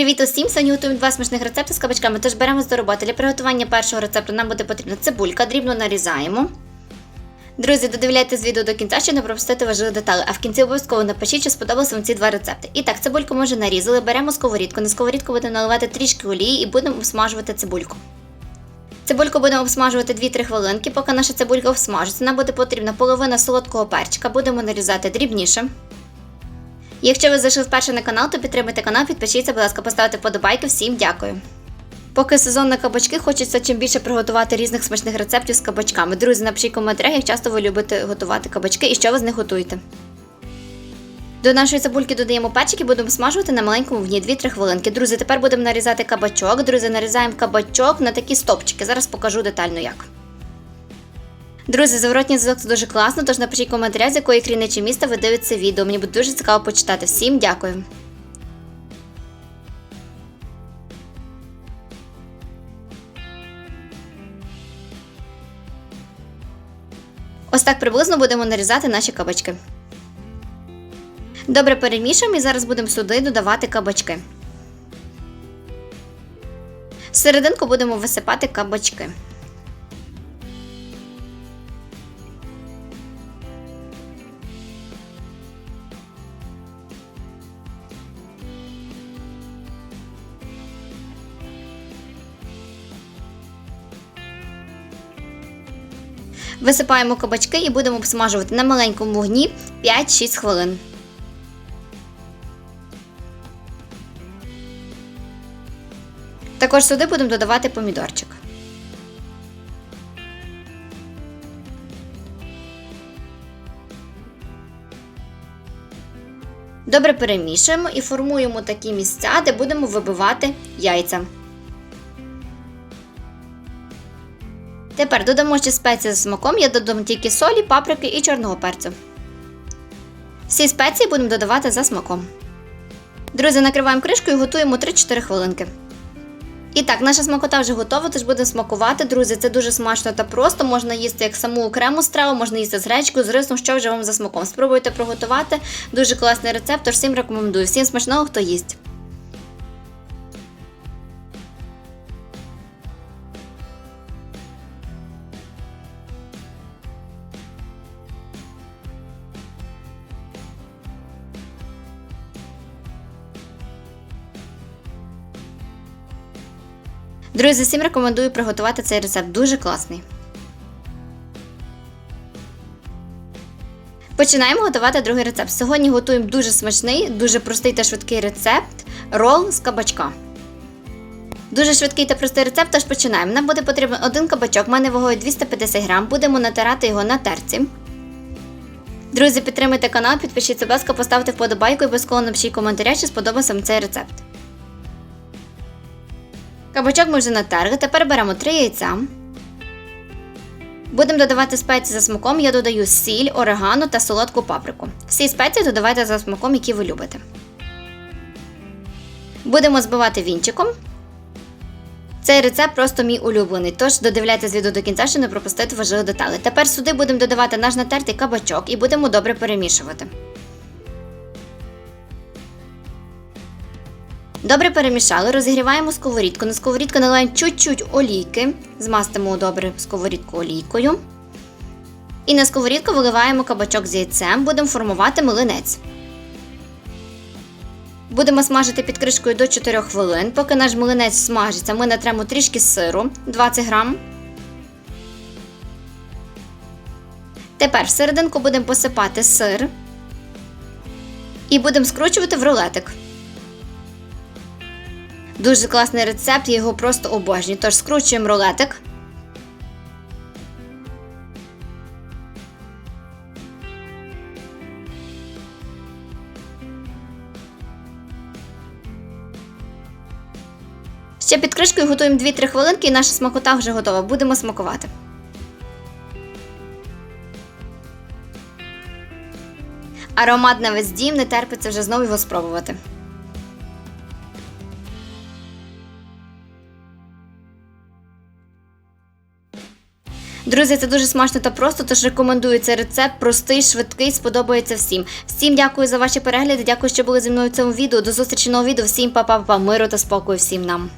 Привіт усім! Сьогодні готуємо два смачних рецепти з кабачками, тож беремо до роботи. Для приготування першого рецепту нам буде потрібна цибулька, дрібно нарізаємо. Друзі, додивляйтесь відео до кінця, щоб не пропустити важливі деталі, а в кінці обов'язково напишіть, чи сподобалися вам ці два рецепти. І так, цибульку ми вже нарізали, беремо сковорідку. На сковорідку будемо наливати трішки олії і будемо обсмажувати цибульку. Цибульку будемо обсмажувати 2-3 хвилинки, поки наша цибулька обсмажиться. Нам буде потрібна половина солодкого перчика, будемо нарізати дрібніше. Якщо ви зайшли вперше на канал, то підтримайте канал, підпишіться, будь ласка, поставте подобайки. Всім дякую. Поки сезон на кабачки, хочеться чим більше приготувати різних смачних рецептів з кабачками. Друзі, напишіть в коментарях, як часто ви любите готувати кабачки і що ви з них готуєте. До нашої цибульки додаємо перчик і будемо смажувати на маленькому вогні 2-3 хвилинки. Друзі, тепер будемо нарізати кабачок. Друзі, нарізаємо кабачок на такі стопчики. Зараз покажу детально як. Друзі, зворотній зв'язок це дуже класно, тож напишіть в коментарях, з якої країни чи міста ви дивитеся відео. Мені буде дуже цікаво почитати. Всім дякую. Ось так приблизно будемо нарізати наші кабачки. Добре перемішуємо і зараз будемо сюди додавати кабачки. В серединку будемо висипати кабачки. Висипаємо кабачки і будемо обсмажувати на маленькому вогні 5-6 хвилин. Також сюди будемо додавати помідорчик. Добре перемішуємо і формуємо такі місця, де будемо вибивати яйця. Тепер додамо ще спеції з смаком, я додам тільки солі, паприки і чорного перцю. Всі спеції будемо додавати за смаком. Друзі, накриваємо кришкою і готуємо 3-4 хвилинки. І так, наша смакота вже готова, тож будемо смакувати. Друзі, це дуже смачно та просто. Можна їсти як саму окрему страву, можна їсти з гречкою, з рисом, що вже вам за смаком. Спробуйте приготувати. Дуже класний рецепт, тож всім рекомендую. Всім смачного, хто їсть. Друзі, всім рекомендую приготувати цей рецепт. Дуже класний. Починаємо готувати другий рецепт. Сьогодні готуємо дуже смачний, дуже простий та швидкий рецепт рол з кабачка. Дуже швидкий та простий рецепт, тож починаємо. Нам буде потрібен один кабачок, в мене вагою 250 грам. Будемо натирати його на терці. Друзі, підтримуйте канал, підпишіться, будь ласка, поставте вподобайку і обов'язково напишіть коментаря, чи сподобався вам цей рецепт. Кабачок ми вже. Тепер беремо 3 яйця. Будемо додавати спеції за смаком. Я додаю сіль, орегано та солодку паприку. Всі спеції додавайте за смаком, які ви любите. Будемо збивати вінчиком. Цей рецепт просто мій улюблений, тож додивляйтесь відео до кінця, щоб не пропустити важливі деталі. Тепер сюди будемо додавати наш натертий кабачок і будемо добре перемішувати. Добре перемішали, розігріваємо сковорідку. На сковорідку наливаємо чуть-чуть олійки, змастимо добре сковорідку олійкою. І на сковорідку виливаємо кабачок з яйцем, будемо формувати млинець. Будемо смажити під кришкою до 4 хвилин. Поки наш млинець смажиться, ми натремо трішки сиру 20 грам. Тепер всерединку будемо посипати сир і будемо скручувати в рулетик. Дуже класний рецепт, я його просто обожнюю. Тож скручуємо рулетик. Ще під кришкою готуємо 2-3 хвилинки і наша смакота вже готова. Будемо смакувати. Аромат на весь дім не терпиться вже знову його спробувати. Друзі, це дуже смачно та просто, тож рекомендую цей рецепт. Простий, швидкий, сподобається всім. Всім дякую за ваші перегляди. Дякую, що були зі мною в цьому відео. До зустрічі нового відео. Всім па-па-па, миру та спокою всім нам.